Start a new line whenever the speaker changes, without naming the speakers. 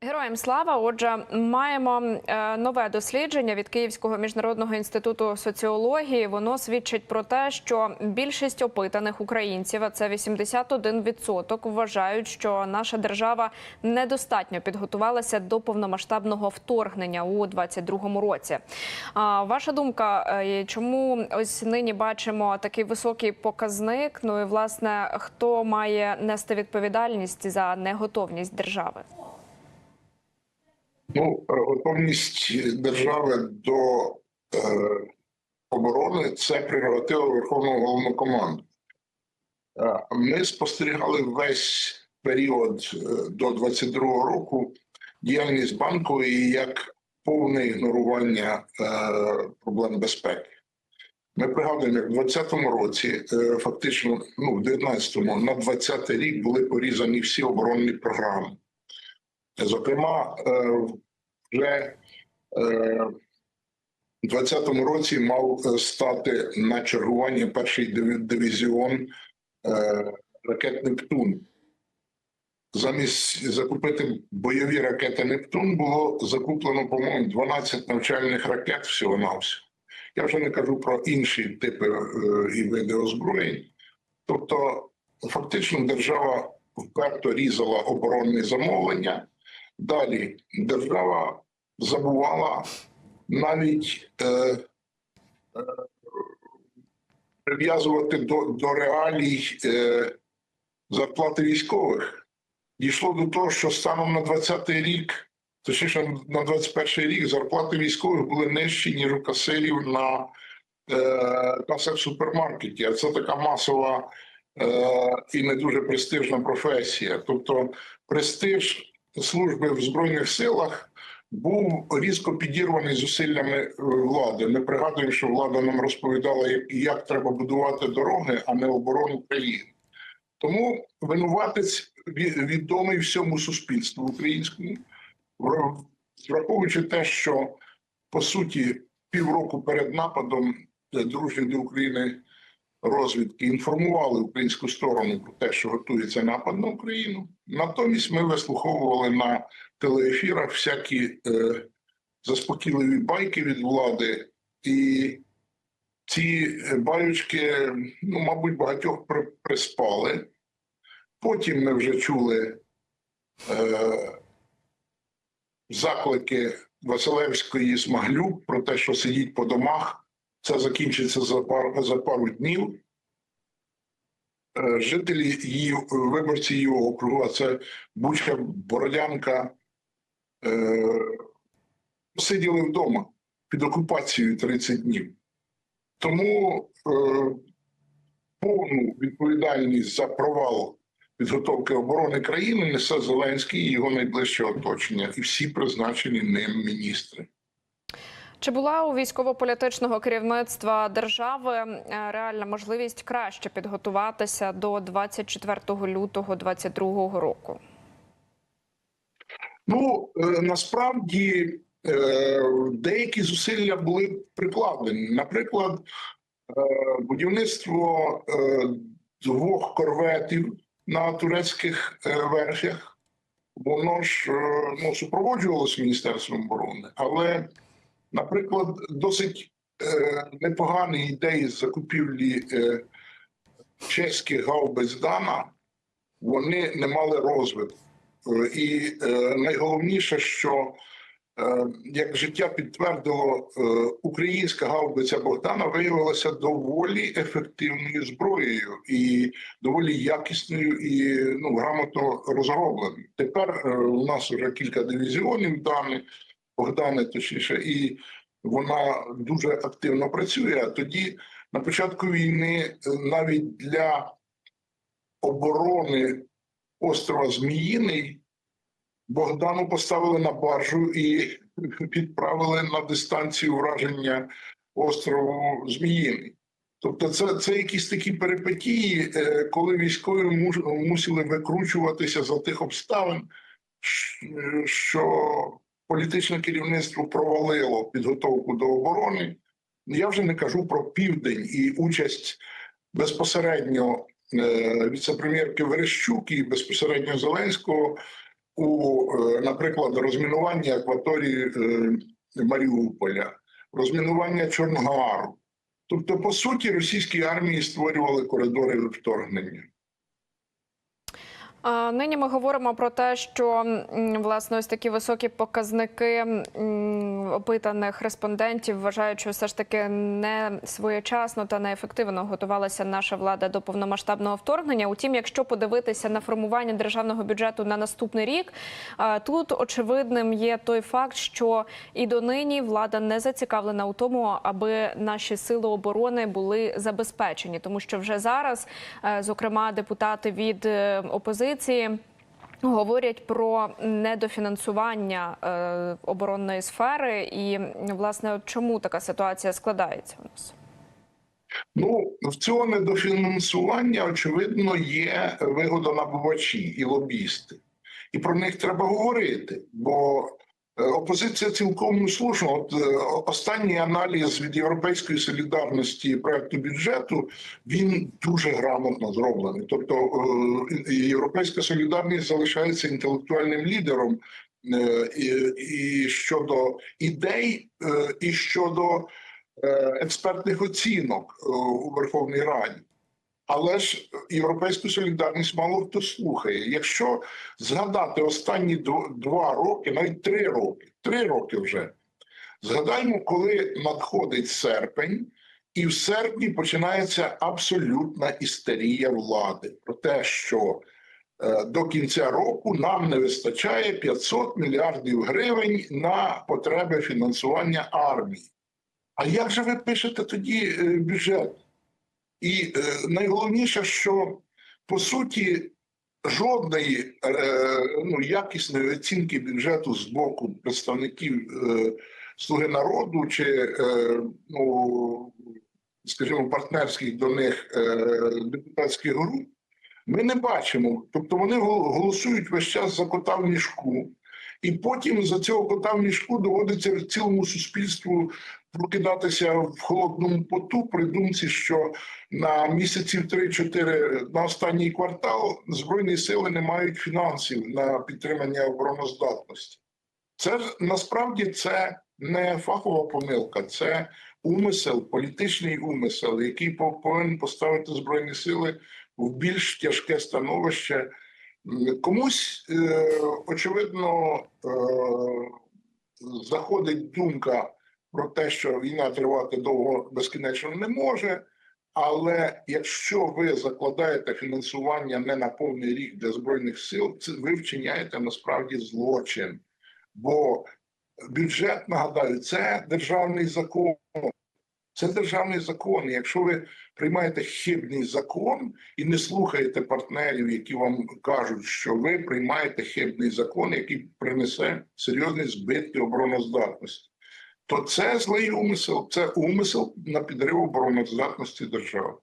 Героям слава. Отже, маємо е, нове дослідження від Київського міжнародного інституту соціології. Воно свідчить про те, що більшість опитаних українців, а це 81%, вважають, що наша держава недостатньо підготувалася до повномасштабного вторгнення у 2022 році. Ваша думка, е, чому ось нині бачимо такий високий показник? Ну і власне хто має нести відповідальність за неготовність держави?
Ну, е, готовність держави до е, оборони це прерогатива Верховного головнокоманду. Е, ми спостерігали весь період е, до 22-го року діяльність банку і як повне ігнорування е, проблем безпеки. Ми пригадуємо, як в 20-му році, е, фактично, ну, в 19-му, на 20-й рік були порізані всі оборонні програми. Зокрема, е, вже е, у 20-му році мав е, стати на чергування перший дивізіон е, ракет Нептун. Замість закупити бойові ракети Нептун було закуплено, по-моєму, 12 навчальних ракет всього-навсього. Я вже не кажу про інші типи е, і види озброєнь. Тобто, фактично, держава вперто різала оборонні замовлення. Далі держава забувала навіть е, е, прив'язувати до, до реалій е, зарплати військових. Дійшло до того, що станом на 20-й рік, точніше на 21-й рік, зарплати військових були нижчі, ніж у касирів на е, касах супермаркеті. А це така масова е, і не дуже престижна професія. Тобто престиж служби в Збройних силах був різко підірваний зусиллями е, влади. Ми пригадуємо, що влада нам розповідала, як, треба будувати дороги, а не оборону країни. Тому винуватець відомий всьому суспільству українському, враховуючи те, що по суті півроку перед нападом е, дружні до України розвідки інформували українську сторону про те, що готується напад на Україну. Натомість ми вислуховували на телеефірах всякі е, заспокійливі байки від влади, і ці е, байочки, ну, мабуть, багатьох приспали. Потім ми вже чули е, заклики Василевської Смаглюк про те, що сидіть по домах. Це закінчиться за пару, за пару днів. Е, Жителі її виборці її округу, а це Буча Бородянка, е, сиділи вдома під окупацією 30 днів. Тому е, повну відповідальність за провал підготовки оборони країни несе Зеленський і його найближче оточення, і всі призначені ним міністри.
Чи була у військово-політичного керівництва держави е, реальна можливість краще підготуватися до 24 лютого 2022 року?
Ну е, насправді е, деякі зусилля були прикладені. Наприклад, будівництво двох корветів на турецьких верфях, воно ж ну, супроводжувалося Міністерством оборони, але, наприклад, досить е, непогані ідеї з закупівлі е, чеських гаубиць Дана, вони не мали розвитку. І е, найголовніше, що е, як життя підтвердило, українська гаубиця Богдана виявилася доволі ефективною зброєю і доволі якісною і ну, грамотно розробленою. Тепер у нас вже кілька дивізіонів дані, Богдани, точніше, і вона дуже активно працює. А тоді на початку війни е, навіть для оборони острова Зміїний Богдану поставили на баржу і відправили на дистанцію враження острову Зміїний. Тобто, це, це якісь такі перипетії, е, коли військові мусили викручуватися за тих обставин, що політичне керівництво провалило підготовку до оборони. Я вже не кажу про південь і участь безпосередньо е, віце-прем'єрки Верещук і безпосередньо Зеленського у, е, наприклад, розмінуванні акваторії е, Маріуполя, розмінування Чорнгару. Тобто, по суті, російські армії створювали коридори вторгнення.
Нині ми говоримо про те, що власне ось такі високі показники опитаних респондентів вважають, що все ж таки не своєчасно та неефективно готувалася наша влада до повномасштабного вторгнення. Утім, якщо подивитися на формування державного бюджету на наступний рік, тут очевидним є той факт, що і донині влада не зацікавлена у тому, аби наші сили оборони були забезпечені, тому що вже зараз, е, зокрема, депутати від е, опозиції. Говорять про недофінансування е, оборонної сфери, і власне чому така ситуація складається у нас?
Ну, в цього недофінансування, очевидно, є вигодонабувачі і лобісти. І про них треба говорити, бо опозиція цілком слушна. От е, останній аналіз від Європейської солідарності проекту бюджету він дуже грамотно зроблений. Тобто е, Європейська солідарність залишається інтелектуальним лідером е, і, щодо ідей, і щодо експертних оцінок у Верховній Раді. Але ж європейську солідарність мало хто слухає. Якщо згадати останні два роки, навіть три роки, три роки вже, згадаймо, коли надходить серпень, і в серпні починається абсолютна істерія влади про те, що е, до кінця року нам не вистачає 500 мільярдів гривень на потреби фінансування армії. А як же ви пишете тоді е, бюджет? І е, найголовніше, що по суті жодної е, ну, якісної оцінки бюджету з боку представників е, Слуги народу чи, ну, скажімо, партнерських до них депутатських груп, ми не бачимо. Тобто вони гол- голосують весь час за кота в мішку, і потім за цього кота в мішку доводиться цілому суспільству прокидатися в холодному поту при думці, що на місяців 3-4 на останній квартал збройні сили не мають фінансів на підтримання обороноздатності. Це насправді це не фахова помилка, це умисел, політичний умисел, який повинен поставити збройні сили в більш тяжке становище. Комусь е, очевидно е, заходить думка про те, що війна тривати довго безкінечно не може. Але якщо ви закладаєте фінансування не на повний рік для збройних сил, це ви вчиняєте насправді злочин. Бо бюджет, нагадаю, це державний закон. Це державний закон. Якщо ви приймаєте хибний закон і не слухаєте партнерів, які вам кажуть, що ви приймаєте хибний закон, який принесе серйозні збитки обороноздатності, то це злий умисел, це умисел на підрив обороноздатності держави.